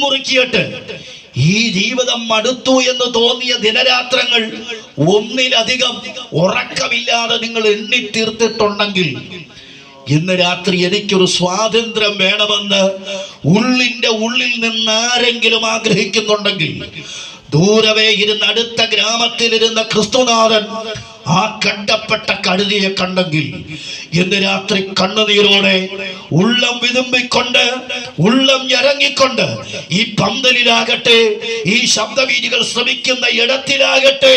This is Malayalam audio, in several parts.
മുറുക്കിയിട്ട് ഈ ജീവിതം മടുത്തു എന്ന് തോന്നിയ ദിനരാത്രങ്ങൾ ഒന്നിലധികം ഉറക്കമില്ലാതെ നിങ്ങൾ എണ്ണി തീർത്തിട്ടുണ്ടെങ്കിൽ ഇന്ന് രാത്രി എനിക്കൊരു സ്വാതന്ത്ര്യം വേണമെന്ന് ഉള്ളിന്റെ ഉള്ളിൽ നിന്ന് ആരെങ്കിലും ആഗ്രഹിക്കുന്നുണ്ടെങ്കിൽ ദൂരവേ ഇരുന്ന് അടുത്ത ഗ്രാമത്തിലിരുന്ന ക്രിസ്തുനാഥൻ ആ കണ്ടപ്പെട്ട കഴുതിയെ കണ്ടെങ്കിൽ ഇന്ന് രാത്രി കണ്ണുനീരോടെ ഉള്ളം വിതുമ്പിക്കൊണ്ട് ഉള്ളം ഞരങ്ങിക്കൊണ്ട് ഈ പന്തലിലാകട്ടെ ഈ ശബ്ദവീതികൾ ശ്രമിക്കുന്ന ഇടത്തിലാകട്ടെ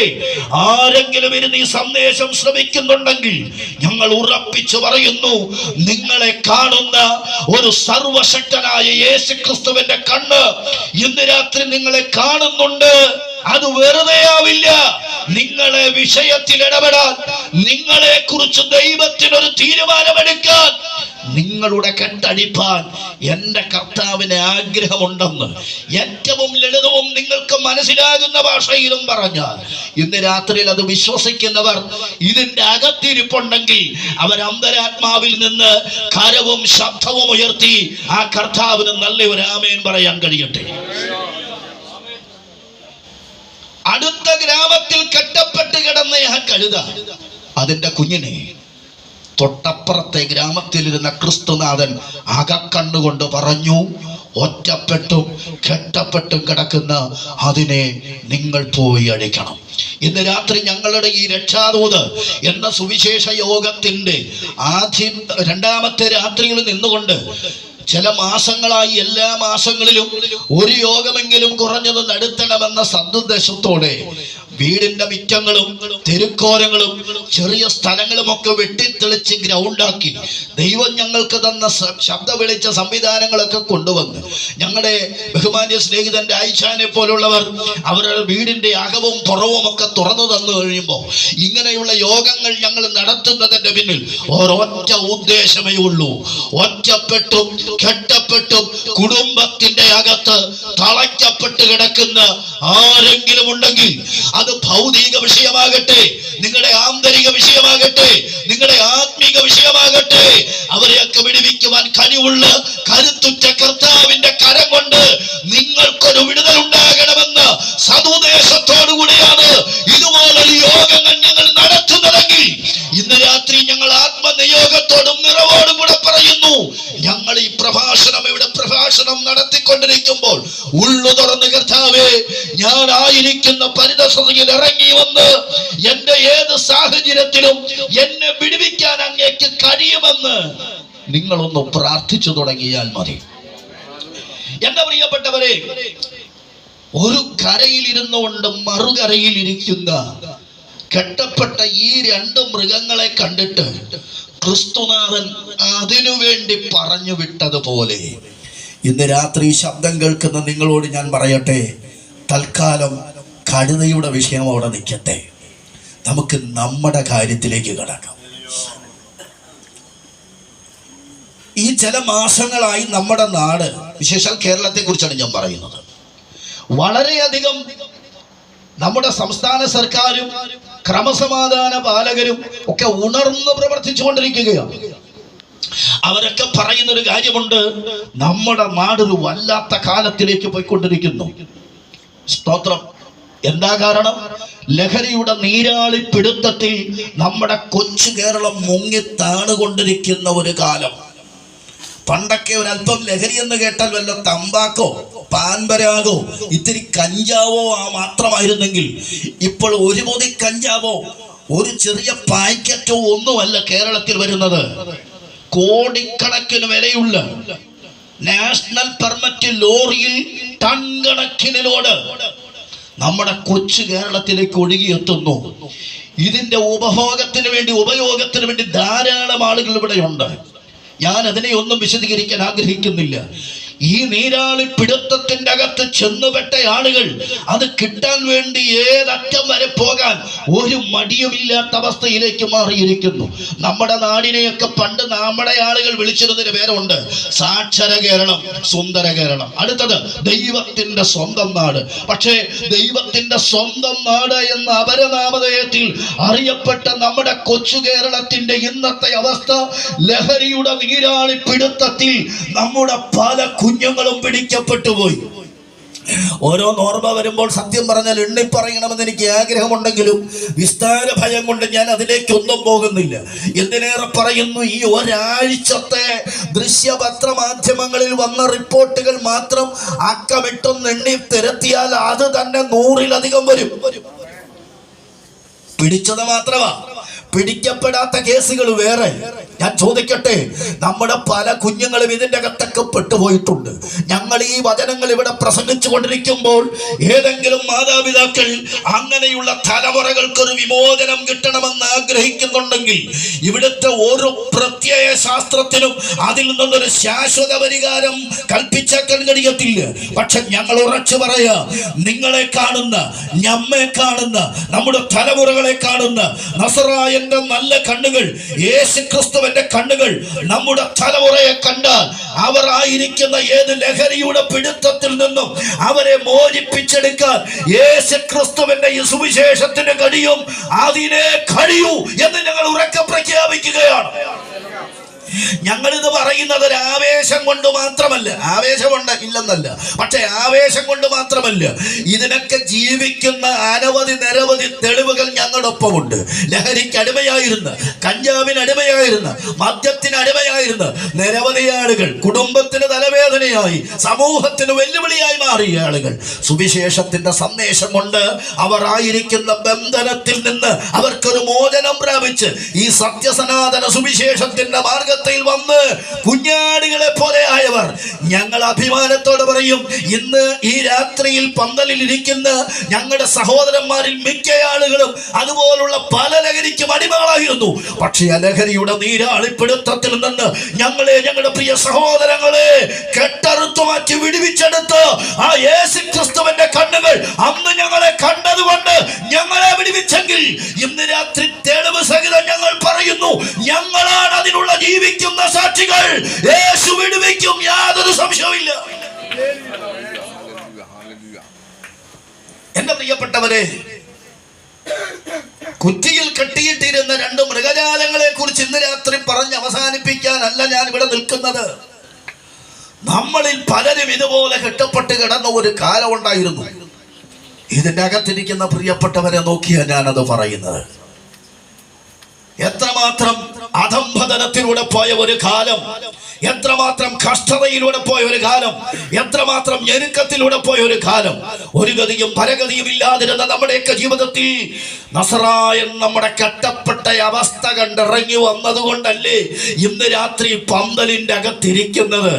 ആരെങ്കിലും ഇരുന്ന് ഈ സന്ദേശം ശ്രമിക്കുന്നുണ്ടെങ്കിൽ ഞങ്ങൾ ഉറപ്പിച്ചു പറയുന്നു നിങ്ങളെ കാണുന്ന ഒരു സർവശക്തനായ യേശു ക്രിസ്തുവിന്റെ കണ്ണ് ഇന്ന് രാത്രി നിങ്ങളെ കാണുന്നുണ്ട്. അത് വെറുതെ ആവില്ല നിങ്ങളെ വിഷയത്തിൽ ഇടപെടാൻ നിങ്ങളെ കുറിച്ച് ദൈവത്തിനൊരു തീരുമാനമെടുക്കാൻ നിങ്ങളുടെ കെട്ടടിപ്പാൻ എന്റെ കർത്താവിന് ആഗ്രഹമുണ്ടെന്ന് ഏറ്റവും ലളിതവും നിങ്ങൾക്ക് മനസ്സിലാകുന്ന ഭാഷയിലും പറഞ്ഞാൽ ഇന്ന് രാത്രിയിൽ അത് വിശ്വസിക്കുന്നവർ ഇതിന്റെ അകത്തിരിപ്പുണ്ടെങ്കിൽ അവർ അന്തരാത്മാവിൽ നിന്ന് കരവും ശബ്ദവും ഉയർത്തി ആ കർത്താവിന് നല്ല ഒരു ആമേൻ പറയാൻ കഴിയട്ടെ. അടുത്ത ഗ്രാമത്തിൽ കെട്ടപ്പെട്ട് കിടന്ന ആ കഴുത. അതിന്റെ കുഞ്ഞിനെ തൊട്ടപ്പുറത്തെ ഗ്രാമത്തിലിരുന്ന ക്രിസ്തുനാഥൻ അകക്കണ്ണുകൊണ്ട് പറഞ്ഞു ഒറ്റപ്പെട്ടും കെട്ടപ്പെട്ടും കിടക്കുന്ന അതിനെ നിങ്ങൾ പോയി അഴിക്കണം. ഇന്ന് രാത്രി ഞങ്ങളുടെ ഈ രക്ഷാദൂത് എന്ന സുവിശേഷ യോഗത്തിന്റെ ആദ്യം രണ്ടാമത്തെ രാത്രിയിൽ നിന്നുകൊണ്ട് ചില മാസങ്ങളായി എല്ലാ മാസങ്ങളിലും ഒരു യോഗമെങ്കിലും കുറഞ്ഞത് നടത്തണമെന്ന സന്തുദ്ദേശത്തോടെ വീടിന്റെ മിറ്റങ്ങളും തെരുക്കോരങ്ങളും ചെറിയ സ്ഥലങ്ങളും ഒക്കെ വെട്ടിത്തെളിച്ച് ഗ്രൗണ്ടാക്കി ദൈവം ഞങ്ങൾക്ക് തന്ന ശബ്ദ വിളിച്ച സംവിധാനങ്ങളൊക്കെ കൊണ്ടുവന്ന് ഞങ്ങളുടെ ബഹുമാന്യ സ്നേഹിതന്റെ ആയിഷാനെ പോലുള്ളവർ അവരുടെ വീടിന്റെ അകവും പുറവും ഒക്കെ തുറന്നു തന്നു കഴിയുമ്പോൾ ഇങ്ങനെയുള്ള യോഗങ്ങൾ ഞങ്ങൾ നടത്തുന്നതിന്റെ പിന്നിൽ ഒരൊറ്റ ഉദ്ദേശമേ ഉള്ളൂ. ഒറ്റപ്പെട്ടും കെട്ടപ്പെട്ടും കുടുംബത്തിന്റെ അകത്ത് തളയ്ക്കപ്പെട്ട് കിടക്കുന്ന ആരെങ്കിലും ഉണ്ടെങ്കിൽ അത് ഭൗതിക വിഷയമാകട്ടെ നിങ്ങളുടെ ആന്തരിക വിഷയമാകട്ടെ നിങ്ങളുടെ ആത്മീക വിഷയമാകട്ടെ അവരെയൊക്കെ വിടുവിക്കുവാൻ കഴിവുള്ള കരുത്തുറ്റ കർത്താവിന്റെ കരം കൊണ്ട് നിങ്ങൾക്കൊരു വിടുതൽ ഉണ്ടാകണമെന്ന് സതുദ്ദേശത്തോടുകൂടിയാണ് ഇതുപോലൊരു യോഗങ്ങൾ ഞങ്ങൾ നടത്തുന്നതെങ്കിൽ ഇന്ന് രാത്രി ഞങ്ങൾ ആത്മനിയോഗത്തോടും നിറവോടും കൂടെ പറയുന്നു. ഞങ്ങൾ ഈ പ്രഭാഷണം ഇവിടെ പ്രഭാഷണം നടത്തിക്കൊണ്ടിരിക്കുമ്പോൾ ഉള്ളു തുറന്ന് കർത്താവേ ഞാൻ ആയിരിക്കുന്ന പരിതസ്ഥിതിയിൽ ഇറങ്ങി വന്ന് എന്റെ ഏത് സാഹചര്യത്തിലും എന്നെ വിടുവിക്കാൻ അങ്ങേക്ക് കഴിയുമെന്ന് നിങ്ങളൊന്ന് പ്രാർത്ഥിച്ചു തുടങ്ങിയാൽ മതി. എന്റെ പ്രിയപ്പെട്ടവരെ ഒരു കരയിൽ ഇരുന്നുകൊണ്ട് മറുകരയിൽ ഇരിക്കുന്ന കെട്ടപ്പെട്ട ഈ രണ്ട് മൃഗങ്ങളെ കണ്ടിട്ട് ക്രിസ്തുനാഥൻ അതിനുവേണ്ടി പറഞ്ഞു വിട്ടതുപോലെ ഇന്ന് രാത്രി ശബ്ദം കേൾക്കുന്ന നിങ്ങളോട് ഞാൻ പറയട്ടെ. തൽക്കാലം കഴുതയുടെ വിഷയം അവിടെ നിൽക്കട്ടെ. നമുക്ക് നമ്മുടെ കാര്യത്തിലേക്ക് കടക്കാം. ഈ ചില മാസങ്ങളായി നമ്മുടെ നാട് വിശേഷാൽ കേരളത്തെ കുറിച്ചാണ് ഞാൻ പറയുന്നത്. വളരെയധികം നമ്മുടെ സംസ്ഥാന സർക്കാരും ക്രമസമാധാന പാലകരും ഒക്കെ ഉണർന്ന് പ്രവർത്തിച്ചുകൊണ്ടിരിക്കുകയാണ്. അവരൊക്കെ പറയുന്ന ഒരു കാര്യമുണ്ട് നമ്മുടെ നാട് ഒരു വല്ലാത്ത കാലത്തിലേക്ക് പോയിക്കൊണ്ടിരിക്കുന്നു. സ്തോത്രം. എന്താ കാരണം? ലഹരിയുടെ നീരാളി പിടുത്തത്തിൽ നമ്മുടെ കൊച്ചു കേരളം മുങ്ങി താണുകൊണ്ടിരിക്കുന്ന ഒരു കാലം. പണ്ടൊക്കെ ഒരല്പം ലഹരി എന്ന് കേട്ടാൽ വല്ല തമ്പാക്കോ പാൻപരാഗോ ഇത്തിരി കഞ്ചാവോ ആ മാത്രമായിരുന്നെങ്കിൽ ഇപ്പോൾ ഒരു പൊതി കഞ്ചാവോ ഒരു ചെറിയ പാക്കറ്റോ ഒന്നുമല്ല കേരളത്തിൽ വരുന്നത്. കോടിക്കണക്കിന് വിലയുള്ള നാഷണൽ പെർമിറ്റ് ലോറിയിൽ ടൺ കണക്കിന് ലോഡ് നമ്മുടെ കൊച്ചു കേരളത്തിലേക്ക് ഒഴുകിയെത്തുന്നു. ഇതിന്റെ ഉപഭോഗത്തിന് വേണ്ടി ഉപയോഗത്തിന് വേണ്ടി ധാരാളം ആളുകൾ ഇവിടെയുണ്ട്. ഞാൻ അതിനെ ഒന്നും വിശദീകരിക്കാൻ ആഗ്രഹിക്കുന്നില്ല. ഈ നീരാളി പിടുത്തത്തിന്റെ അകത്ത് ചെന്നുപെട്ട ആളുകൾ അത് കിട്ടാൻ വേണ്ടി ഏതറ്റം വരെ പോകാൻ ഒരു മടിയുമില്ലാത്ത അവസ്ഥയിലേക്ക് മാറിയിരിക്കുന്നു. നമ്മുടെ നാടിനെയൊക്കെ പണ്ട് നമ്മുടെ ആളുകൾ വിളിച്ചിരുന്നതിന് പേരുണ്ട് സാക്ഷര കേരളം സുന്ദര കേരളം. അടുത്തത് ദൈവത്തിന്റെ സ്വന്തം നാട്. പക്ഷേ ദൈവത്തിന്റെ സ്വന്തം നാട് എന്ന അപരനാമധേയത്തിൽ അറിയപ്പെട്ട നമ്മുടെ കൊച്ചു കേരളത്തിന്റെ ഇന്നത്തെ അവസ്ഥ ലഹരിയുടെ നീരാളി പിടുത്തത്തിൽ നമ്മുടെ പല കുഞ്ഞുങ്ങളും പിടിക്കപ്പെട്ടു പോയി ഓരോ ഓർമ്മ വരുമ്പോൾ സത്യം പറഞ്ഞാൽ എണ്ണി പറയണമെന്ന് എനിക്ക് ആഗ്രഹമുണ്ടെങ്കിലും വിസ്താര ഭയം കൊണ്ട് ഞാൻ അതിലേക്കൊന്നും പോകുന്നില്ല. എന്തിനേറെ പറയുന്നു? ഈ ഒരാഴ്ചത്തെ ദൃശ്യപത്ര മാധ്യമങ്ങളിൽ വന്ന റിപ്പോർട്ടുകൾ മാത്രം അക്കമിട്ടൊന്ന് എണ്ണി തിരത്തിയാൽ അത് തന്നെ നൂറിലധികം വരും. പിടിച്ചത് മാത്രമാ. പിടിക്കപ്പെടാത്ത കേസുകൾ വേറെ. ഞാൻ ചോദിക്കട്ടെ നമ്മുടെ പല കുഞ്ഞുങ്ങളും ഇതിന്റെ അകത്തൊക്കെ പെട്ടുപോയിട്ടുണ്ട്. ഞങ്ങൾ ഈ വചനങ്ങൾ ഇവിടെ പ്രസംഗിച്ചു കൊണ്ടിരിക്കുമ്പോൾ ഏതെങ്കിലും മാതാപിതാക്കൾ അങ്ങനെയുള്ള തലമുറകൾക്ക് ഒരു വിമോചനം കിട്ടണമെന്ന് ആഗ്രഹിക്കുന്നുണ്ടെങ്കിൽ ഇവിടുത്തെ ഓരോ പ്രത്യയ ശാസ്ത്രത്തിനും അതിൽ നിന്നൊരു ശാശ്വത പരിഹാരം കൽപ്പിച്ചേക്കാൻ കഴിയത്തില്ല പക്ഷെ ഞങ്ങൾ ഉറച്ചു പറയാ നിങ്ങളെ കാണുന്ന ഞമ്മെ കാണുന്ന നമ്മുടെ തലമുറകളെ കാണുന്ന നസറായന്റെ നല്ല കണ്ണുകൾ യേശു ക്രിസ്തുവിന്റെ കണ്ണുകൾ നമ്മുടെ തലമുറയെ കണ്ടാൽ അവർ ആയിരിക്കുന്ന ഏത് ലഹരിയുടെ പിടുത്തത്തിൽ നിന്നും അവരെ മോചിപ്പിച്ചെടുക്കാൻ യേശു ക്രിസ്തുവിന്റെ സുവിശേഷത്തിന് കഴിയും. അതിനെ കഴിയൂ എന്ന് ഞങ്ങൾ ഉറക്കെ പ്രഖ്യാപിക്കുകയാണ്. ഞങ്ങളിത് പറയുന്നത് ഒരു ആവേശം കൊണ്ട് മാത്രമല്ല. ആവേശമുണ്ട് ഇല്ലെന്നല്ല. പക്ഷെ ആവേശം കൊണ്ട് മാത്രമല്ല. ഇതിനൊക്കെ ജീവിക്കുന്ന അനവധി നിരവധി തെളിവുകൾ ഞങ്ങളൊപ്പമുണ്ട് ലഹരിക്ക് അടിമയായിരുന്ന കഞ്ചാവിന് അടിമയായിരുന്ന മദ്യത്തിന് അടിമയായിരുന്ന നിരവധി ആളുകൾ കുടുംബത്തിന് തലവേദനയായി സമൂഹത്തിന് വെല്ലുവിളിയായി മാറിയ ആളുകൾ. സുവിശേഷത്തിന്റെ സന്ദേശം കൊണ്ട് അവർ ആയിരിക്കുന്ന ബന്ധനത്തിൽ നിന്ന് അവർക്കൊരു മോചനം പ്രാപിച്ച് ഈ സത്യസനാതന സുവിശേഷത്തിന്റെ മാർഗത്തിൽ വന്ന് കുഞ്ഞാടുകളെ പോലെ ആയവർ ഞങ്ങൾ അഭിമാനത്തോടെ പറയും ഇന്ന് ഈ രാത്രിയിൽ പന്തലിൽ ഇരിക്കുന്ന ഞങ്ങളുടെ സഹോദരന്മാരിൽ മിക്ക ആളുകളും അതുപോലുള്ള പല ലഹരിക്കും അടിമകളായിരുന്നു. പക്ഷേ ആ ലഹരിയുടെ നീരാളിപ്പിടുത്തത്തിൽ നിന്ന് ഞങ്ങളെ ഞങ്ങളുടെ പ്രിയ സഹോദരങ്ങളെ കെട്ടറുത്തു മാറ്റി വിടുവിച്ചെടുത്ത് ആ യേശു ക്രിസ്തുവിന്റെ കണ്ണുകൾ അന്ന് ഞങ്ങളെ കണ്ടതുകൊണ്ട് ഞങ്ങളെ വിടുവിച്ചെങ്കിൽ ഇന്ന് രാത്രി തെളിവ് സഹിതം ഞങ്ങൾ പറയുന്നു ഞങ്ങളാണ് അതിനുള്ള ജീവിക്കുന്ന സാക്ഷികൾ. യേശു വിടുവിക്കും യാതൊരു സംശയവും എന്റെ പ്രിയപ്പെട്ടവരെ കുറ്റിയിൽ കെട്ടിയിട്ടിരുന്ന രണ്ട് മൃഗജാലങ്ങളെ കുറിച്ച് ഇന്ന് രാത്രി പറഞ്ഞ് അവസാനിപ്പിക്കാനല്ല ഞാൻ ഇവിടെ നിൽക്കുന്നത്. നമ്മളിൽ പലരും ഇതുപോലെ കെട്ടപ്പെട്ട് കിടന്ന ഒരു കാലം ഉണ്ടായിരുന്നു. ഇതിന്റെ അകത്തിരിക്കുന്ന പ്രിയപ്പെട്ടവരെ നോക്കിയാ ഞാനത് പറയുന്നത്. എത്രമാത്രം അധംഭതനത്തിലൂടെ പോയ ഒരു കാലം. എത്രമാത്രം കഷ്ടതയിലൂടെ പോയ ഒരു കാലം എത്രമാത്രം ഞെരുക്കത്തിലൂടെ പോയ ഒരു കാലം. ഒരു ഗതിയും പരഗതിയും ഇല്ലാതിരുന്ന നമ്മുടെയൊക്കെ ജീവിതത്തിൽ നസറായൻ നമ്മുടെ കട്ടപ്പെട്ട അവസ്ഥ കണ്ടിറങ്ങി വന്നതുകൊണ്ടല്ലേ ഇന്ന് രാത്രി പന്തലിന്റെ അകത്തിരിക്കുന്നത്?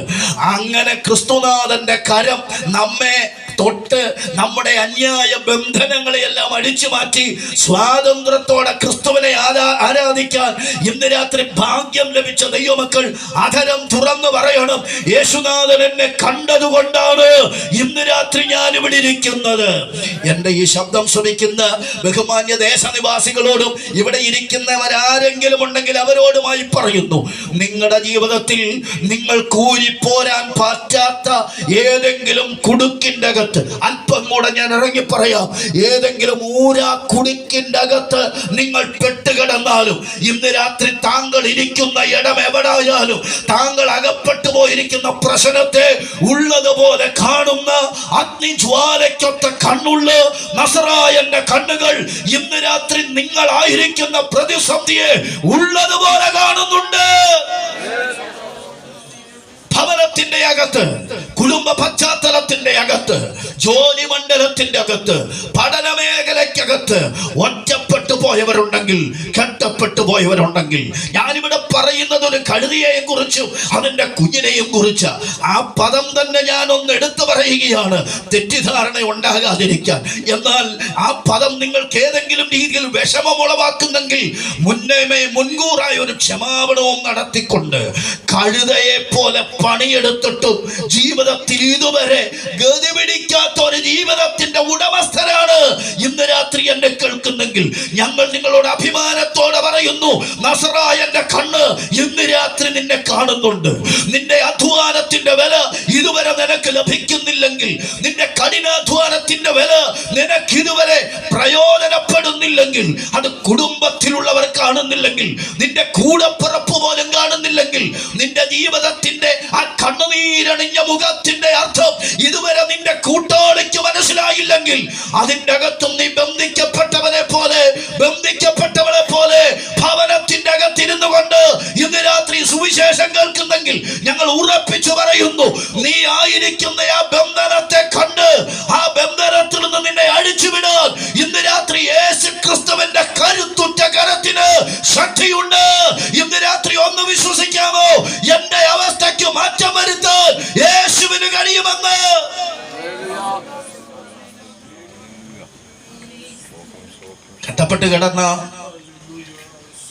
അങ്ങനെ ക്രിസ്തുനാഥന്റെ കരം നമ്മെ തൊട്ട് നമ്മുടെ അന്യായ ബന്ധനങ്ങളെയെല്ലാം അടിച്ചു മാറ്റി സ്വാതന്ത്ര്യത്തോടെ ക്രിസ്തുവിനെ ആരാ- ആരാധിക്കാൻ ഇന്ന് രാത്രി ഭാഗ്യം ലഭിച്ച ദൈവമക്കൾ അധരം തുറന്നു പറയണം. യേശുനാഥൻ എന്നെ കണ്ടതുകൊണ്ടാണ് ഇന്ന് രാത്രി ഞാൻ ഇവിടെ ഇരിക്കുന്നത്. എന്റെ ഈ ശബ്ദം ശ്രമിക്കുന്ന ബഹുമാന്യ ദേശനിവാസികളോടും ഇവിടെ ഇരിക്കുന്നവരാരെങ്കിലും ഉണ്ടെങ്കിൽ അവരോടുമായി പറയുന്നു. നിങ്ങളുടെ ജീവിതത്തിൽ നിങ്ങൾ കൂലിപ്പോരാൻ പറ്റാത്ത ഏതെങ്കിലും കുടുക്കിന്റെ അകത്ത് അല്പം കൂടെ ഞാൻ ഇറങ്ങി പറയാം. ഏതെങ്കിലും ഊരാ കുടുക്കിന്റെ അകത്ത് നിങ്ങൾ പെട്ടുകിടന്നാലും ഇന്ന് രാത്രി താങ്കൾ ഇരിക്കുന്ന ഇടം എവിടായാലും താങ്കൾ അകപ്പെട്ടു പോയിരിക്കുന്ന പ്രശ്നത്തെ ഉള്ളതുപോലെ കാണുന്ന അഗ്നിജ്വാലയ്ക്കൊത്ത കണ്ണുള്ള നസറായന്റെ കണ്ണുകൾ ഇന്ന് രാത്രി നിങ്ങളായിരിക്കുന്ന പ്രതിസന്ധിയെ ഉള്ളതുപോലെ കാണുന്നുണ്ട്. ഭവനത്തിന്റെ അകത്ത് കുടുംബ പശ്ചാത്തലത്തിന്റെ അകത്ത് ജോലി മണ്ഡലത്തിന്റെ അകത്ത് പഠന മേഖലയ്ക്കകത്ത് ഒറ്റപ്പെട്ടു പോയവരുണ്ടെങ്കിൽ കെട്ടപ്പെട്ടു പോയവരുണ്ടെങ്കിൽ ഞാനിവിടെ പറയുന്നത് ഒരു കഴുതിയെയും കുറിച്ചും അതിന്റെ കുഞ്ഞിനെയും കുറിച്ച് ആ പദം തന്നെ ഞാൻ ഒന്ന് എടുത്തു പറയുകയാണ്. തെറ്റിദ്ധാരണ ഉണ്ടാകാതിരിക്കാൻ എന്നാൽ ആ പദം നിങ്ങൾക്ക് ഏതെങ്കിലും രീതിയിൽ വിഷമം ഉളവാക്കുന്നെങ്കിൽ മുന്നേമേ മുൻകൂറായ ഒരു ക്ഷമാപണവും നടത്തിക്കൊണ്ട് കഴുതയെ പോലെ പണിയെടുത്തിട്ടും ജീവിതത്തിൽ ഇതുവരെ ഗതി പിടിക്കാത്ത ഒരു ജീവിതത്തിന്റെ ഉടമസ്ഥരാണ് ഇന്ന് രാത്രി എന്നെ കേൾക്കുന്നെങ്കിൽ ഞങ്ങൾ നിങ്ങളോട് അഭിമാനത്തോടെ പറയുന്നു നസറായന്റെ കണ്ണ് ഇന്ന് രാത്രി നിന്നെ കാണുന്നുണ്ട്. നിന്റെ അധ്വാനത്തിന്റെ വില ഇതുവരെ നിനക്ക് ലഭിക്കുന്നില്ലെങ്കിൽ നിന്റെ കഠിനാധ്വാനത്തിന്റെ വില നിനക്ക് ഇതുവരെ പ്രയോജനപ്പെടുന്നില്ലെങ്കിൽ അത് കുടുംബത്തിലുള്ളവർ കാണുന്നില്ലെങ്കിൽ നിന്റെ കൂടപ്പിറപ്പ് പോലും കാണുന്നില്ലെങ്കിൽ നിന്റെ ജീവിതത്തിന്റെ ആ കണ്ണുനീരണിഞ്ഞ മുഖത്തിന്റെ അർത്ഥം ഇതുവരെ നിന്റെ കൂട്ടാളിക്ക് മനസ്സിലായില്ലെങ്കിൽ അതിന്റെ അകത്തും നീ ബന്ധിക്കപ്പെട്ടവനെ പോലെ ബന്ധിക്കപ്പെട്ടവളെ പോലെ ഭവനത്തിന്റെ അകത്തിരുന്നു കൊണ്ട് ഇന്ന് രാത്രി സുവിശേഷം കേൾക്കുന്നെങ്കിൽ ഞങ്ങൾ ഉറപ്പിച്ചു പറയുന്നു നീ ആയിരിക്കുന്ന ആ ബന്ധനത്തെ കണ്ട് ആ ബന്ധനത്തിൽ നിന്ന് നിന്നെ അഴിച്ചുവിടാൻ ഇന്ന് രാത്രി യേശു ക്രിസ്തുവിന്റെ കരുത്തുറ്റ കരത്തിന് ശക്തിയുണ്ട്. ഇന്ന് രാത്രി ഒന്ന് വിശ്വസിക്കാമോ? എന്റെ അവസ്ഥയ്ക്ക് മാറ്റം വരുത്താൻ യേശുവിന് കട്ടപ്പെട്ട് കിടന്ന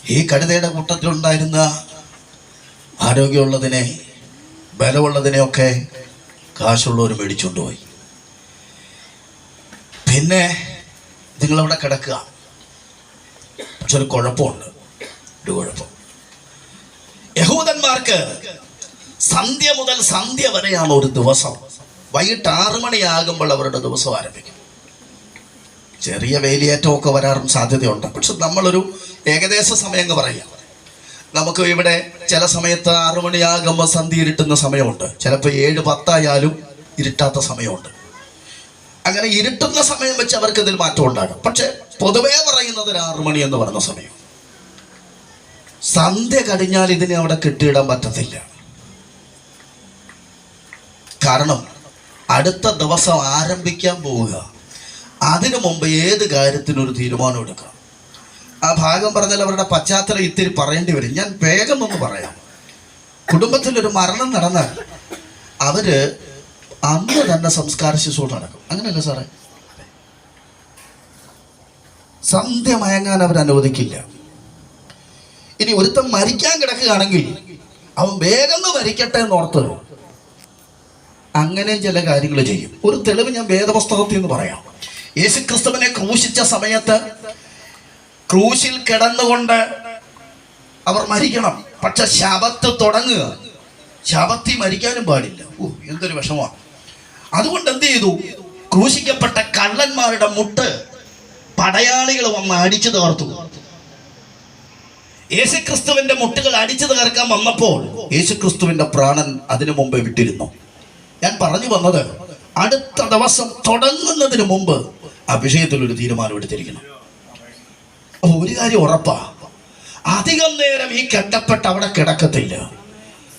ഈ കഴുതയുടെ കൂട്ടത്തിലുണ്ടായിരുന്ന ആരോഗ്യമുള്ളതിനെ ബലമുള്ളതിനെയൊക്കെ കാശുള്ളവർ മേടിച്ചുകൊണ്ടുപോയി. പിന്നെ നിങ്ങളവിടെ കിടക്കുക. പക്ഷെ ഒരു കുഴപ്പമുണ്ട്. ഒരു കുഴപ്പം. യഹൂദന്മാർക്ക് സന്ധ്യ മുതൽ സന്ധ്യ വരെയാണ് ഒരു ദിവസം. വൈകിട്ട് ആറു മണിയാകുമ്പോൾ അവരുടെ ദിവസം ആരംഭിക്കും. ചെറിയ വേലിയേറ്റമൊക്കെ വരാറും സാധ്യതയുണ്ട്. പക്ഷെ നമ്മളൊരു ഏകദേശ സമയം എന്ന് പറയാം. നമുക്ക് ഇവിടെ ചില സമയത്ത് ആറു മണിയാകുമ്പോൾ സന്ധ്യ ഇരുട്ടുന്ന സമയമുണ്ട്. ചിലപ്പോൾ ഏഴ് പത്തായാലും ഇരുട്ടാത്ത സമയമുണ്ട്. അങ്ങനെ ഇരുട്ടുന്ന സമയം വെച്ച് അവർക്ക് ഇതിൽ മാറ്റം ഉണ്ടാകും. പക്ഷെ പൊതുവേ പറയുന്നത് ആറു മണി എന്ന് പറയുന്ന സമയം. സന്ധ്യ കഴിഞ്ഞാൽ ഇതിനെ അവിടെ കെട്ടിയിടാൻ പറ്റത്തില്ല. കാരണം അടുത്ത ദിവസം ആരംഭിക്കാൻ പോവുക. അതിനു മുമ്പ് ഏത് കാര്യത്തിനൊരു തീരുമാനം എടുക്കാം ആ ഭാഗം പറഞ്ഞാൽ അവരുടെ പശ്ചാത്തലം ഇത്തിരി പറയേണ്ടി വരും. ഞാൻ വേഗം ഒന്ന് പറയാം. കുടുംബത്തിലൊരു മരണം നടന്നാൽ അവർ അന്ന് തന്നെ സംസ്കാര ശുശ്രൂഷ നടക്കും. അങ്ങനെയല്ല സാറേ? സന്ധ്യ മയങ്ങാൻ അവർ അനുവദിക്കില്ല. ഇനി ഒരുത്തം മരിക്കാൻ കിടക്കുകയാണെങ്കിൽ അവൻ വേഗം മരിക്കട്ടെ എന്ന് ഓർത്ത് അങ്ങനെ ചില കാര്യങ്ങൾ ചെയ്യും. ഒരു തെളിവ് ഞാൻ വേദപുസ്തകത്തിൽ നിന്ന് പറയാം. യേശു ക്രിസ്തുവിനെ ക്രൂശിച്ച സമയത്ത് ക്രൂശിൽ കിടന്നുകൊണ്ട് അവർ മരിക്കണം. പക്ഷെ ശബത്ത് തുടങ്ങുക. ശബത്തി മരിക്കാനും പാടില്ല. ഓ എന്തൊരു വിഷമമാണ് അതുകൊണ്ട് എന്ത് ചെയ്തു? ക്രൂശിക്കപ്പെട്ട കള്ളന്മാരുടെ മുട്ട് പടയാളികൾ വന്ന് അടിച്ചു തകർത്തു. യേശുക്രിസ്തുവിന്റെ മുട്ടുകൾ അടിച്ചു തകർക്കാൻ വന്നപ്പോൾ യേശുക്രിസ്തുവിന്റെ പ്രാണൻ അതിനു മുമ്പേ വിട്ടിരുന്നു. ഞാൻ പറഞ്ഞു വന്നത് അടുത്ത ദിവസം തുടങ്ങുന്നതിന് മുമ്പ് ആ വിഷയത്തിൽ ഒരു തീരുമാനം എടുത്തിരിക്കണം. അപ്പൊ ഒരു കാര്യം ഉറപ്പാ. അധികം നേരം ഈ കെട്ടപ്പെട്ട് അവിടെ കിടക്കത്തില്ല.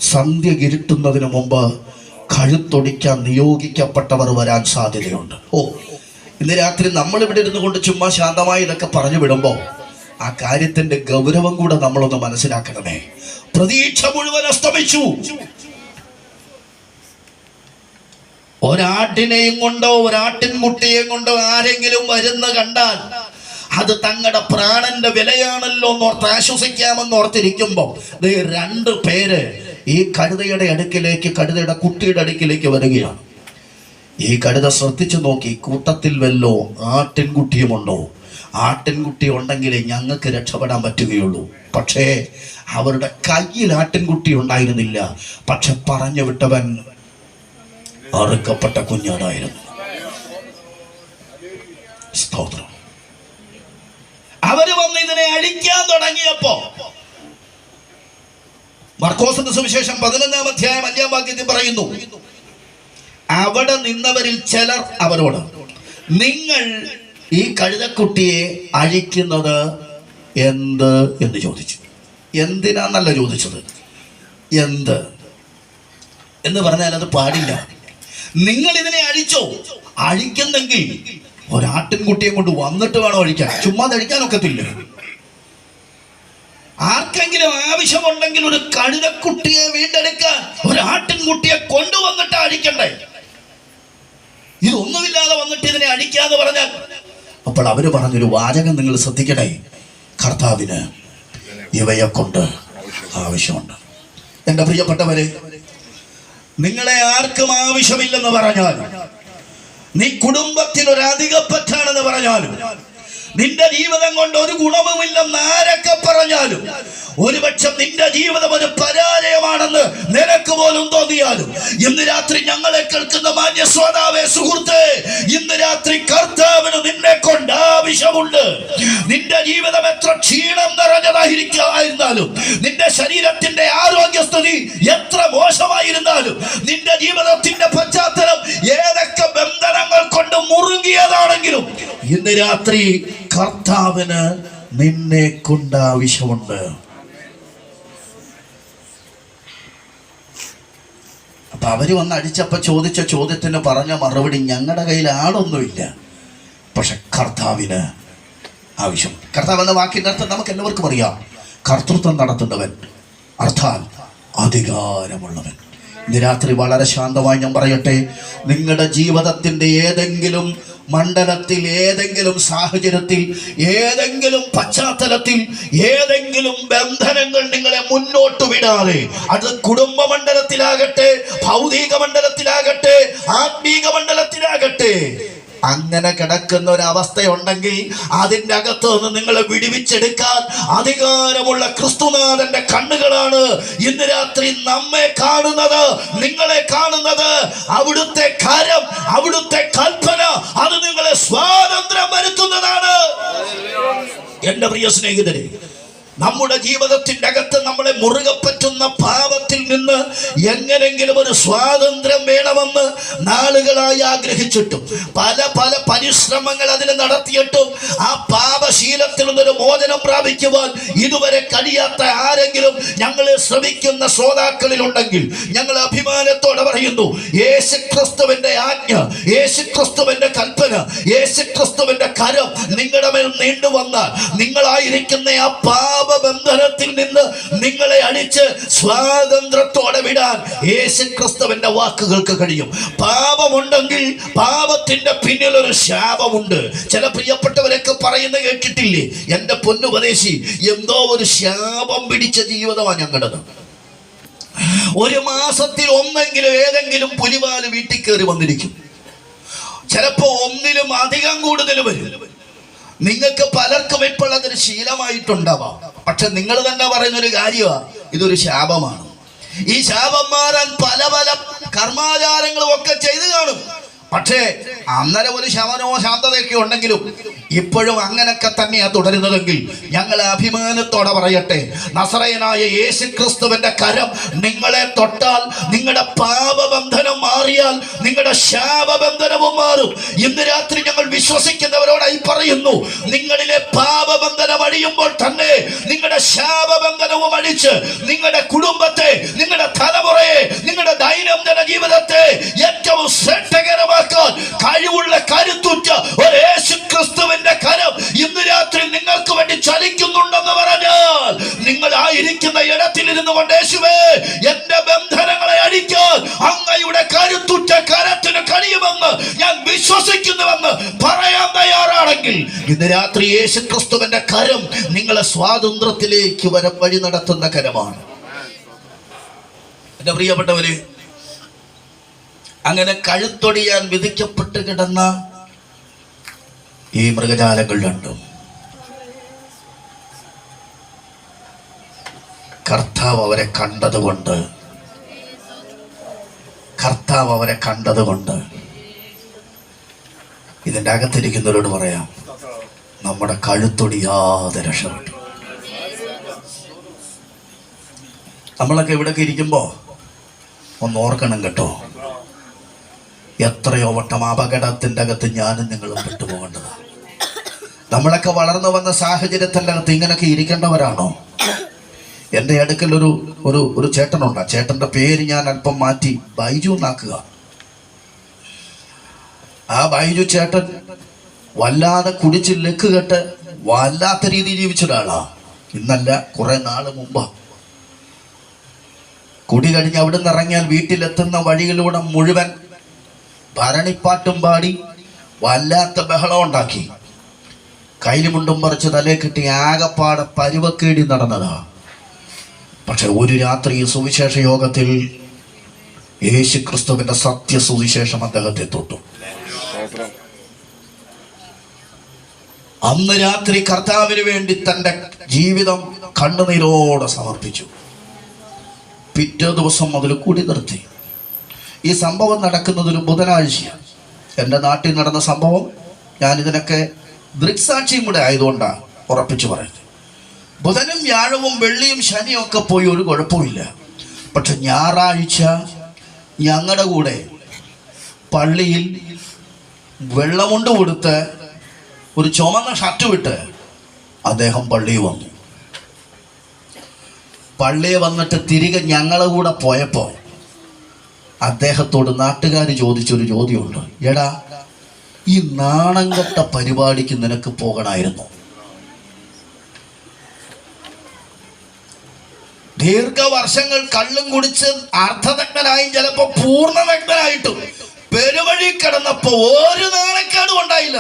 സന്ധ്യ ഇരുട്ടുന്നതിന് മുമ്പ് കഴുത്തൊടിക്കാൻ നിയോഗിക്കപ്പെട്ടവർ വരാൻ സാധ്യതയുണ്ട്. ഓ ഇന്ന് രാത്രി നമ്മൾ ഇവിടെ ഇരുന്നു കൊണ്ട് ചുമ്മാ ശാന്തമായി ഇതൊക്കെ പറഞ്ഞു വിടുമ്പോൾ ആ കാര്യത്തിന്റെ ഗൗരവം കൂടെ നമ്മളൊന്ന് മനസ്സിലാക്കണമേ. പ്രതീക്ഷ മുഴുവൻ അസ്തമിച്ചു. ഒരാട്ടിനെയും കൊണ്ടോ ഒരാട്ടിൻകുട്ടിയെയും കൊണ്ടോ ആരെങ്കിലും വരുന്ന കണ്ടാൽ അത് തങ്ങളുടെ പ്രാണന്റെ വിലയാണല്ലോ എന്നോർത്ത് ആശ്വസിക്കാമെന്ന് ഓർത്തിരിക്കുമ്പോൾ രണ്ട് പേര് ഈ കഴുതയുടെ അടുക്കിലേക്ക് കഴുതയുടെ കുട്ടിയുടെ അടുക്കിലേക്ക് വരികയാണ്. ഈ കഴുത ശ്രദ്ധിച്ചു നോക്കി കൂട്ടത്തിൽ വല്ലോ ആട്ടിൻകുട്ടിയുമുണ്ടോ? ആട്ടിൻകുട്ടി ഉണ്ടെങ്കിലേ ഞങ്ങൾക്ക് രക്ഷപ്പെടാൻ പറ്റുകയുള്ളൂ. പക്ഷേ അവരുടെ കയ്യിൽ ആട്ടിൻകുട്ടി ഉണ്ടായിരുന്നില്ല. പക്ഷെ പറഞ്ഞു വിട്ടവൻ അറുക്കപ്പെട്ട കുഞ്ഞാടായിരുന്നു. സ്തോത്രം. അവർ വന്ന് ഇതിനെ അഴിക്കാൻ തുടങ്ങിയപ്പോ മർക്കോസിന്റെ സുവിശേഷം പതിനൊന്നാം അധ്യായം അഞ്ചാം വാക്യത്തിൽ പറയുന്നു അവിടെ നിന്നവരിൽ ചിലർ അവരോട് നിങ്ങൾ ഈ കഴുതക്കുട്ടിയെ അഴിക്കുന്നത് എന്ത്? എന്ന് ചോദിച്ചു. എന്തിനാന്നല്ല ചോദിച്ചത്. എന്ത്? എന്ന് പറഞ്ഞാൽ അത് പാടില്ല. നിങ്ങൾ ഇതിനെ അഴിച്ചോ? അഴിക്കുന്നെങ്കിൽ ഒരാട്ടിൻകുട്ടിയെ കൊണ്ട് വന്നിട്ട് വേണം അഴിക്കാൻ. ചുമ്മാ അഴിക്കാൻ ഒക്കത്തില്ല. ആർക്കെങ്കിലും ആവശ്യമുണ്ടെങ്കിൽ ഒരു കഴുതക്കുട്ടിയെ വീണ്ടെടുക്കാൻ ഒരാട്ടിൻകുട്ടിയെ കൊണ്ടുവന്നിട്ട് അഴിക്കണ്ടേ? ഇതൊന്നുമില്ലാതെ വന്നിട്ട് ഇതിനെ അടിക്കാന്ന് പറഞ്ഞാൽ അപ്പോൾ അവർ പറഞ്ഞൊരു വാചകം നിങ്ങൾ ശ്രദ്ധിക്കണേ. കർത്താവിന് ഇവയെ കൊണ്ട് ആവശ്യമുണ്ട്. എന്റെ പ്രിയപ്പെട്ടവരെ നിങ്ങളെ ആർക്കും ആവശ്യമില്ലെന്ന് പറഞ്ഞാൽ നീ അധികപ്പറ്റാണെന്ന് പറഞ്ഞാലും നിന്റെ ജീവിതം കൊണ്ട് ഒരു ഗുണവുമില്ലെന്ന് ആരൊക്കെ പറഞ്ഞാലും? ഒരുപക്ഷെ നിന്റെ ജീവിതം ഒരു പരാജയമാണെന്ന് നിനക്ക് പോലും തോന്നിയാലും? ഇന്ന് രാത്രി ഞങ്ങളെ കേൾക്കുന്ന മാന്യ ശ്രോതാവേ സുഹൃത്തെ ഇന്ന് രാത്രി കർത്താവിന് നിന്നെ കൊണ്ട് ആവശ്യമുണ്ട്. നിന്റെ ജീവിതം എത്ര ക്ഷീണം നിറഞ്ഞതായിരിക്കായിരുന്നാലും നിന്റെ ശരീരത്തിന്റെ ആരോഗ്യസ്ഥിതി എത്ര മോശമായിരുന്നാലും നിന്റെ ജീവിതത്തിന്റെ പശ്ചാത്തലം ഏതൊക്കെ ബന്ധനങ്ങൾ കൊണ്ട് മുറുകിയതാണെങ്കിലും ഇന്ന് രാത്രി കർത്താവിന് നിന്നെ കൊണ്ട് ആവശ്യമുണ്ട്. അപ്പൊ അവർ വന്ന് അടിച്ചപ്പോ ചോദിച്ച ചോദ്യത്തിന് പറഞ്ഞ മറുപടി ഞങ്ങളുടെ കയ്യിൽ ആളൊന്നുമില്ല പക്ഷെ കർത്താവിന് ആവശ്യം കർത്താവ് എന്ന വാക്കിന്റെ അർത്ഥം നമുക്ക് എല്ലാവർക്കും അറിയാം. കർത്തൃത്വം നടത്തുന്നവൻ അർത്ഥാൽ അധികാരമുള്ളവൻ. ഇന്ന് രാത്രി വളരെ ശാന്തമായി ഞാൻ പറയട്ടെ. നിങ്ങളുടെ ജീവിതത്തിന്റെ ഏതെങ്കിലും മണ്ഡലത്തിൽ ഏതെങ്കിലും സാഹചര്യത്തിൽ ഏതെങ്കിലും പശ്ചാത്തലത്തിൽ ഏതെങ്കിലും ബന്ധനങ്ങൾ നിങ്ങളെ മുന്നോട്ട് വിടാതെ അത് കുടുംബ മണ്ഡലത്തിലാകട്ടെ ഭൗതിക മണ്ഡലത്തിലാകട്ടെ ആത്മീക മണ്ഡലത്തിലാകട്ടെ അങ്ങനെ കിടക്കുന്ന ഒരു അവസ്ഥയുണ്ടെങ്കിൽ അതിന്റെ അകത്ത് നിന്ന് നിങ്ങളെ വിടിവിച്ചെടുക്കാൻ അധികാരമുള്ള ക്രിസ്തുനാഥന്റെ കണ്ണുകളാണ് ഇന്ന് രാത്രി നമ്മെ കാണുന്നത് നിങ്ങളെ കാണുന്നത്. അവിടുത്തെ കാര്യം അവിടുത്തെ കൽപ്പന അത് നിങ്ങളെ സ്വാതന്ത്ര്യം വരുത്തുന്നതാണ്. എന്റെ പ്രിയ സ്നേഹിതരെ നമ്മുടെ ജീവിതത്തിന്റെ അകത്ത് നമ്മളെ മുറുകെ പറ്റുന്ന പാപത്തിൽ നിന്ന് എങ്ങനെങ്കിലും ഒരു സ്വാതന്ത്ര്യം വേണമെന്ന് നാളുകളായി ആഗ്രഹിച്ചിട്ടും പല പല പരിശ്രമങ്ങൾ അതിന് നടത്തിയിട്ടും ആ പാപശീലത്തിൽ നിന്നൊരു മോചനം പ്രാപിക്കുവാൻ ഇതുവരെ കഴിയാത്ത ആരെങ്കിലും ഞങ്ങളെ ശ്രമിക്കുന്ന ശ്രോതാക്കളിലുണ്ടെങ്കിൽ ഞങ്ങൾ അഭിമാനത്തോടെ പറയുന്നു യേശു ക്രിസ്തുവിന്റെ ആജ്ഞ യേശു ക്രിസ്തുവിന്റെ കൽപ്പന യേശു ക്രിസ്തുവിന്റെ കരം നിങ്ങളുടെ മേൽ നീണ്ടുവന്നാൽ നിങ്ങളായിരിക്കുന്ന ആ പാപബന്ധനത്തിൽ നിന്ന് നിങ്ങളെ അടിച്ച് സ്വാതന്ത്ര്യത്തോടെ വിടാൻ യേശു ക്രിസ്തുവിന്റെ വാക്കുകൾക്ക് കഴിയും. പാപമുണ്ടെങ്കിൽ പാപത്തിന്റെ പിന്നിൽ ഒരു ശാപമുണ്ട്. ചില പ്രിയപ്പെട്ടവരൊക്കെ പറയുന്ന കേട്ടിട്ടില്ലേ? എന്റെ പൊന്നുപദേശി എന്തോ ഒരു ശാപം പിടിച്ച ജീവിതമാണ് ഞങ്ങളുടേത് ഒരു മാസത്തിൽ ഒന്നെങ്കിലും ഏതെങ്കിലും പുലിവാൽ വീട്ടിൽ കയറി വന്നിരിക്കും. ചിലപ്പോൾ ഒന്നിലും അധികം കൂടുതൽ വരും. നിങ്ങൾക്ക് പലർക്കും ഇപ്പോൾ അതൊരു ശീലമായിട്ടുണ്ടാവാം. പക്ഷെ നിങ്ങൾ തന്നെ പറയുന്ന ഒരു കാര്യമാണ് ഇതൊരു ശാപമാണ്. ഈ ശാപം മാറാൻ പല പല കർമാചാരങ്ങളും ഒക്കെ ചെയ്തു കാണും. പക്ഷേ അന്നേരം ഒരു ശമനമോ ശാന്തതയൊക്കെ ഉണ്ടെങ്കിലും ഇപ്പോഴും അങ്ങനെയൊക്കെ തന്നെയാ തുടരുന്നതെങ്കിൽ ഞങ്ങൾ അഭിമാനത്തോടെ പറയട്ടെ. നസറയനായ യേശു ക്രിസ്തുവിന്റെ കരം നിങ്ങളെ തൊട്ടാൽ നിങ്ങളുടെ പാപബന്ധനം മാറിയാൽ നിങ്ങളുടെ ശാപബന്ധനവും മാറും. ഇന്ന് രാത്രി ഞങ്ങൾ വിശ്വസിക്കുന്നവരോടായി പറയുന്നു നിങ്ങളിലെ പാപബന്ധനം അഴിയുമ്പോൾ തന്നെ നിങ്ങളുടെ ശാപബന്ധനവും അഴിച്ച് നിങ്ങളുടെ കുടുംബത്തെ നിങ്ങളുടെ തലമുറയെ നിങ്ങളുടെ ദൈനംദിന ജീവിതത്തെ ഏറ്റവും ശ്രദ്ധകരമാക്കാൻ കഴിവുള്ള കരുത്തുറ്റ ഒരു യേശു ക്രിസ്തുവിന്റെ കരം ഇന്ന് രാത്രി നിങ്ങൾക്ക് വേണ്ടി ചലിക്കുന്നുണ്ടെന്ന് പറഞ്ഞാൽ നിങ്ങൾ ആയിരിക്കുന്ന ഇടത്തിലിരുന്നു കൊണ്ട് യേശുവേ എന്റെ ബന്ധനങ്ങളെ അടിക്കാൻ അങ്ങയുടെ കരുത്തുറ്റ കരത്തിന് കഴിയുമെന്ന് ഞാൻ വിശ്വസിക്കുന്നുവെന്ന് പറയാൻ തയ്യാറാണെങ്കിൽ ഇന്ന് രാത്രി യേശു ക്രിസ്തുവിന്റെ കരം നിങ്ങളെ സ്വാതന്ത്ര്യത്തിലേക്ക് വരെ വഴി നടത്തുന്ന കരമാണ്. എന്റെ പ്രിയപ്പെട്ടവര് അങ്ങനെ കഴുത്തൊടിയാൻ വിധിക്കപ്പെട്ട് കിടന്ന ഈ മൃഗജാലങ്ങൾ രണ്ടും കർത്താവ് അവരെ കണ്ടതുകൊണ്ട് കർത്താവ് അവരെ കണ്ടതുകൊണ്ട് ഇതിന്റെ അകത്തിരിക്കുന്നവരോട് പറയാം നമ്മുടെ കഴുത്തൊടിയാതെ രക്ഷപ്പെട്ടു. നമ്മളൊക്കെ ഇവിടെയൊക്കെ ഇരിക്കുമ്പോൾ ഒന്ന് ഓർക്കണം കേട്ടോ. എത്രയോ വട്ടം അപകടത്തിന്റെ അകത്ത് ഞാനും നിങ്ങളും പെട്ടുപോകേണ്ടതാണ് നമ്മളൊക്കെ വളർന്നു വന്ന സാഹചര്യത്തിന്റെ അകത്ത് ഇങ്ങനെയൊക്കെ ഇരിക്കേണ്ടവരാണോ? എന്റെ അടുക്കൽ ഒരു ഒരു ഒരു ചേട്ടനുണ്ട്. ആ ചേട്ടന്റെ പേര് ഞാൻ അല്പം മാറ്റി ബൈജു എന്നാക്കുക. ആ ബൈജു ചേട്ടൻ വല്ലാതെ കുടിച്ച് ലക്ക് കെട്ട് വല്ലാത്ത രീതിയിൽ ജീവിച്ച ഒരാളാ ഇന്നല്ല കുറെ നാൾ മുമ്പാ. കുടി കഴിഞ്ഞ് അവിടെ നിന്ന് ഇറങ്ങിയാൽ വീട്ടിലെത്തുന്ന വഴിയിലൂടെ മുഴുവൻ ഭരണിപ്പാട്ടും പാടി വല്ലാത്ത ബഹളം ഉണ്ടാക്കി. കയ്യിലുമുണ്ടും പറിച്ച് തലേ കിട്ടി ആകപ്പാടെ പരുവക്കേടി നടന്നതാ. പക്ഷെ ഒരു രാത്രി സുവിശേഷ യോഗത്തിൽ യേശു ക്രിസ്തുവിന്റെ സത്യ സുവിശേഷം അദ്ദേഹത്തെ തൊട്ടു. അന്ന് രാത്രി കർത്താവിന് വേണ്ടി തന്റെ ജീവിതം കണ്ണുനീരോടെ സമർപ്പിച്ചു. പിറ്റേ ദിവസം മുതൽ കൂടി നിർത്തി. ഈ സംഭവം നടക്കുന്നതൊരു ബുധനാഴ്ചയാണ്. എന്റെ നാട്ടിൽ നടന്ന സംഭവം ഞാനിതിനൊക്കെ ദൃക്സാക്ഷിയും കൂടെ ആയതുകൊണ്ടാണ് ഉറപ്പിച്ചു പറയുന്നത്. ബുധനും വ്യാഴവും വെള്ളിയും ശനിയും ഒക്കെ പോയി ഒരു കുഴപ്പമില്ല പക്ഷെ ഞായറാഴ്ച ഞങ്ങളുടെ കൂടെ പള്ളിയിൽ വെള്ളമുണ്ട് കൊടുത്ത് ഒരു ചുമന്ന ഷർട്ട് വിട്ട് അദ്ദേഹം പള്ളിയിൽ വന്നു. പള്ളിയിൽ വന്നിട്ട് തിരികെ ഞങ്ങളുടെ കൂടെ പോയപ്പോൾ അദ്ദേഹത്തോട് നാട്ടുകാർ ചോദിച്ചൊരു ചോദ്യമുണ്ട്. എടാ ഈ നാണംകെട്ട പരിപാടിക്ക് നിനക്ക് പോകണമായിരുന്നു ദീർഘവർഷങ്ങൾ കള്ളും കുടിച്ച് അർദ്ധനഗ്നനായും ചിലപ്പോ പൂർണനഗ്നനായിട്ടും പെരുവഴി കിടന്നപ്പോ ഒരു നാണക്കേടും ഉണ്ടായില്ല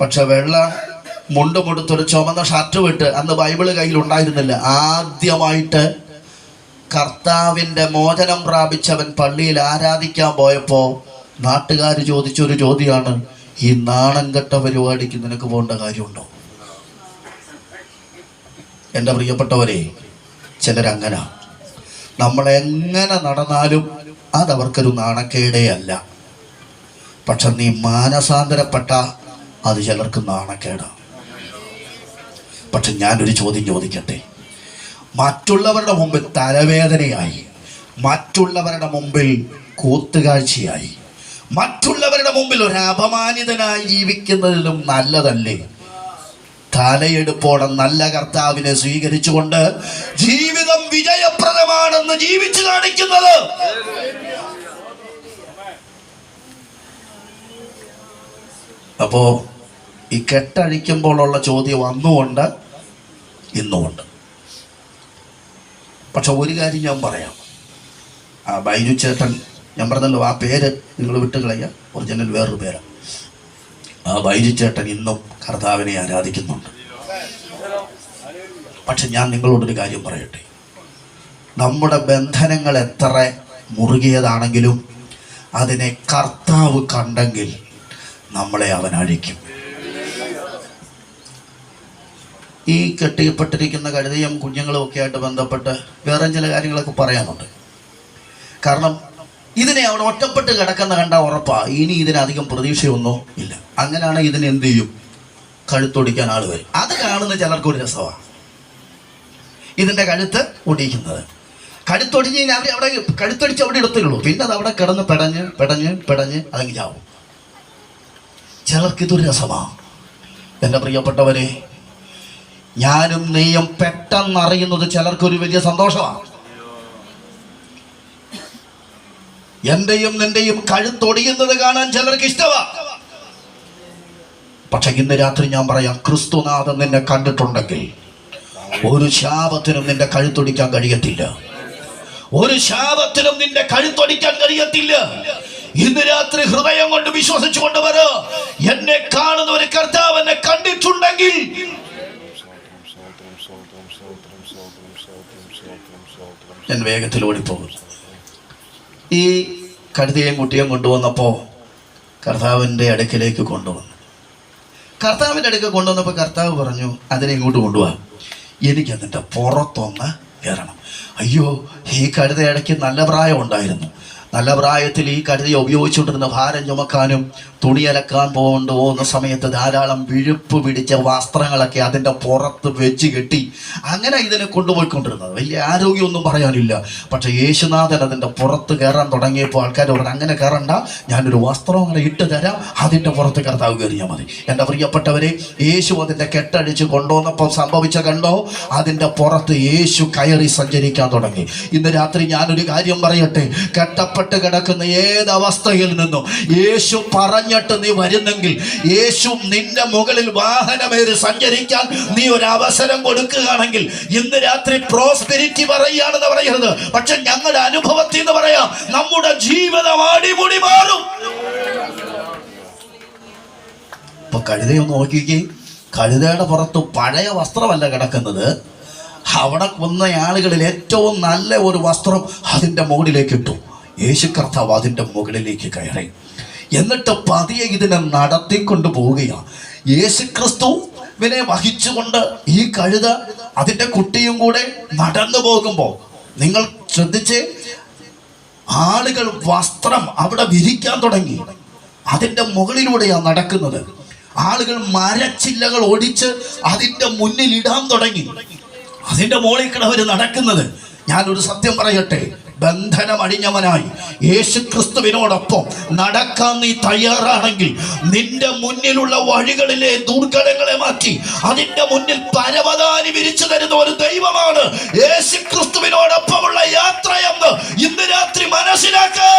പക്ഷെ വെള്ള മുണ്ടുമുടുത്തൊരു ചുമന്ന ഷർട്ട് വിട്ട് അന്ന് ബൈബിൾ കയ്യിൽ ഉണ്ടായിരുന്നില്ല ആദ്യമായിട്ട് കർത്താവിന്റെ മോചനം പ്രാപിച്ചവൻ പള്ളിയിൽ ആരാധിക്കാൻ പോയപ്പോൾ നാട്ടുകാർ ചോദിച്ചൊരു ചോദ്യമാണ് ഈ നാണം കെട്ട പരിപാടിക്ക് നിനക്ക് പോകേണ്ട കാര്യമുണ്ടോ? എന്റെ പ്രിയപ്പെട്ടവരെ ചിലരങ്ങനെ. നമ്മളെങ്ങനെ നടന്നാലും അതവർക്കൊരു നാണക്കേടേ അല്ല പക്ഷെ നീ മാനസാന്തരപ്പെട്ട അത് ചിലർക്ക് നാണക്കേടാണ് പക്ഷെ ഞാനൊരു ചോദ്യം ചോദിക്കട്ടെ? മറ്റുള്ളവരുടെ മുമ്പിൽ തലവേദനയായി. മറ്റുള്ളവരുടെ മുമ്പിൽ കൂത്തുകാഴ്ചയായി. മറ്റുള്ളവരുടെ മുമ്പിൽ ഒരു അപമാനിതനായി ജീവിക്കുന്നതിലും നല്ലതല്ലേ? തലയെടുപ്പോടെ നല്ല കർത്താവിനെ സ്വീകരിച്ചുകൊണ്ട് ജീവിതം വിജയപ്രദമാണെന്ന് ജീവിച്ചു കാണിക്കുന്നത്. അപ്പോ ഈ കെട്ടഴിക്കുമ്പോഴുള്ള ചോദ്യം അന്നുമുണ്ട് ഇന്നുമുണ്ട് പക്ഷെ ഒരു കാര്യം ഞാൻ പറയാം. ആ ബൈജു ചേട്ടൻ ഞാൻ പറഞ്ഞല്ലോ ആ പേര് നിങ്ങൾ വിട്ട് കളയുക. ഒറിജിനൽ വേറൊരു പേരാണ് ആ ബൈജു ചേട്ടൻ ഇന്നും കർത്താവിനെ ആരാധിക്കുന്നുണ്ട്. പക്ഷെ ഞാൻ നിങ്ങളോടൊരു കാര്യം പറയട്ടെ. നമ്മുടെ ബന്ധനങ്ങൾ എത്ര മുറുകിയതാണെങ്കിലും അതിനെ കർത്താവ് കണ്ടെങ്കിൽ നമ്മളെ അവൻ അഴിക്കും. ഈ കെട്ടിപ്പെട്ടിരിക്കുന്ന കഴുതയും കുഞ്ഞുങ്ങളും ഒക്കെ ആയിട്ട് ബന്ധപ്പെട്ട് വേറെ ചില കാര്യങ്ങളൊക്കെ പറയാനുണ്ട്. കാരണം ഇതിനെ അവിടെ ഒറ്റപ്പെട്ട് കിടക്കുന്ന കണ്ട ഉറപ്പാ ഇനി ഇതിനധികം പ്രതീക്ഷയൊന്നും ഇല്ല. അങ്ങനെയാണ് ഇതിനെ എന്ത് ചെയ്യും? കഴുത്തൊടിക്കാൻ ആൾ വരും. അത് കാണുന്ന ചിലർക്ക് ഒരു രസമാണ് ഇതിന്റെ കഴുത്ത് ഒടിക്കുന്നത് കഴുത്തൊടിഞ്ഞ് കഴിഞ്ഞാൽ അവർ അവിടെ കഴുത്തൊടിച്ച് അവിടെ ഇടത്തുള്ളൂ പിന്നെ അത് അവിടെ കിടന്ന് പെടഞ്ഞ് പെടഞ്ഞ് പെടഞ്ഞ് അതെങ്കിലാവും ചാവും. ചിലർക്ക് ഇതൊരു രസമാണ് എന്റെ പ്രിയപ്പെട്ടവരെ ഞാനും നെയ്യും പെട്ടെന്ന് അറിയുന്നത് ചിലർക്ക് ഒരു വലിയ സന്തോഷമാണ്. എന്റെയും നിന്റെയും കഴുത്തൊടിയുന്നത് കാണാൻ ചിലർക്ക് ഇഷ്ടമാണ്. പക്ഷെ ഇന്ന് രാത്രി ഞാൻ പറയാം ക്രിസ്തുനാഥൻ നിന്നെ കണ്ടിട്ടുണ്ടെങ്കിൽ ഒരു ശാപത്തിനും നിന്റെ കഴുത്തൊടിക്കാൻ കഴിയത്തില്ല. ഒരു ശാപത്തിനും നിന്റെ കഴുത്തൊടിക്കാൻ കഴിയത്തില്ല. ഇന്ന് രാത്രി ഹൃദയം കൊണ്ട് വിശ്വസിച്ചു കൊണ്ടുവരോ എന്നെ കാണുന്ന ഒരു കർത്താവ് എന്നെ കണ്ടിട്ടുണ്ടെങ്കിൽ ഞാൻ വേഗത്തിൽ ഓടിപ്പോകും ഈ കഴുതിയെയും കുട്ടിയും കൊണ്ടുവന്നപ്പോൾ കർത്താവിന്റെ അടുക്കിലേക്ക് കൊണ്ടുവന്നു. കർത്താവിന്റെ അടുക്ക് കൊണ്ടുവന്നപ്പോൾ കർത്താവ് പറഞ്ഞു അതിനെ ഇങ്ങോട്ട് കൊണ്ടുപോകാം എനിക്കതിന്റെ പുറത്തൊന്ന് കയറണം. അയ്യോ ഈ കഴുത ഇടയ്ക്ക് നല്ല പ്രായം ഉണ്ടായിരുന്നു. നല്ല പ്രായത്തിൽ ഈ കരുതി ഉപയോഗിച്ചുകൊണ്ടിരുന്ന ഭാരം ചുമക്കാനും തുണി അലക്കാൻ പോകൊണ്ട് പോകുന്ന സമയത്ത് ധാരാളം വിഴുപ്പ് പിടിച്ച വസ്ത്രങ്ങളൊക്കെ അതിന്റെ പുറത്ത് വെച്ച് കെട്ടി അങ്ങനെ ഇതിനെ കൊണ്ടുപോയിക്കൊണ്ടിരുന്നത്. വലിയ ആരോഗ്യമൊന്നും പറയാനില്ല. പക്ഷെ യേശുനാഥൻ അതിന്റെ പുറത്ത് കയറാൻ തുടങ്ങിയപ്പോൾ ആൾക്കാർ പറഞ്ഞു അങ്ങനെ കയറണ്ട. ഞാനൊരു വസ്ത്രം അങ്ങനെ ഇട്ട് തരാം. അതിന്റെ പുറത്ത് കർത്താവ് കയറിയാൽ മതി. എന്റെ പ്രിയപ്പെട്ടവരെ യേശു അതിന്റെ കെട്ടടിച്ച് കൊണ്ടുവന്നപ്പോൾ സംഭവിച്ച കണ്ടോ? അതിന്റെ പുറത്ത് യേശു കയറി സഞ്ചരിക്കാൻ തുടങ്ങി. ഇന്ന് രാത്രി ഞാനൊരു കാര്യം പറയട്ടെ. കെട്ടപ്പെട്ട് കിടക്കുന്ന ഏത് അവസ്ഥയിൽ നിന്നും യേശു പറഞ്ഞിട്ട് നീ വരുന്നെങ്കിൽ യേശു നിന്റെ മുകളിൽ വാഹനമേറി സഞ്ചരിക്കാൻ നീ ഒരു അവസരം കൊടുക്കുകയാണെങ്കിൽ ഇന്ന് രാത്രി പ്രോസ്പെരിറ്റി പറയുകയാണെന്ന് പറയരുത്. പക്ഷെ ഞങ്ങളുടെ അനുഭവത്തിൽ നിന്ന് പറയാം നമ്മുടെ ജീവിതം അടിമുടി മാറും. ഇപ്പൊ കഴുതയൊന്ന് നോക്കിക്കേ. കഴുതയുടെ പുറത്ത് പഴയ വസ്ത്രമല്ല കിടക്കുന്നത്. അവിടെ കൊന്ന ആളുകളിൽ ഏറ്റവും നല്ല ഒരു വസ്ത്രം അതിന്റെ മുകളിലേക്ക് ഇട്ടു. യേശു കർത്താവ് അതിന്റെ മുകളിലേക്ക് കയറി. എന്നിട്ട് പതിയെ ഇതിനെ നടത്തിക്കൊണ്ട് പോവുകയാണ് യേശു ക്രിസ്തു ഇവനെ വഹിച്ചുകൊണ്ട് ഈ കഴുത അതിന്റെ കുട്ടിയും കൂടെ നടന്നു പോകുമ്പോൾ നിങ്ങൾ ശ്രദ്ധിച്ച്? ആളുകൾ വസ്ത്രം അവിടെ വിരിക്കാൻ തുടങ്ങി. അതിന്റെ മുകളിലൂടെയാണ് നടക്കുന്നത്. ആളുകൾ മരച്ചില്ലകൾ ഒടിച്ച് അതിന്റെ മുന്നിൽ ഇടാൻ തുടങ്ങി. അതിന്റെ മുകളിൽ കൂടെ നടക്കുന്നത്. ഞാനൊരു സത്യം പറയട്ടെ? ബന്ധനം അടിഞ്ഞവനായി യേശു ക്രിസ്തുവിനോടൊപ്പം നടക്കാൻ നീ തയ്യാറാണെങ്കിൽ നിന്റെ മുന്നിലുള്ള വഴികളിലെ ദുർഘടങ്ങളെ മാറ്റി അതിന്റെ മുന്നിൽ പരവതാനി വിരിച്ചു തരുന്ന ഒരു ദൈവമാണ് യേശു ക്രിസ്തുവിനോടൊപ്പമുള്ള യാത്രയെന്ന് ഇന്ന് രാത്രി മനസ്സിലാക്കുക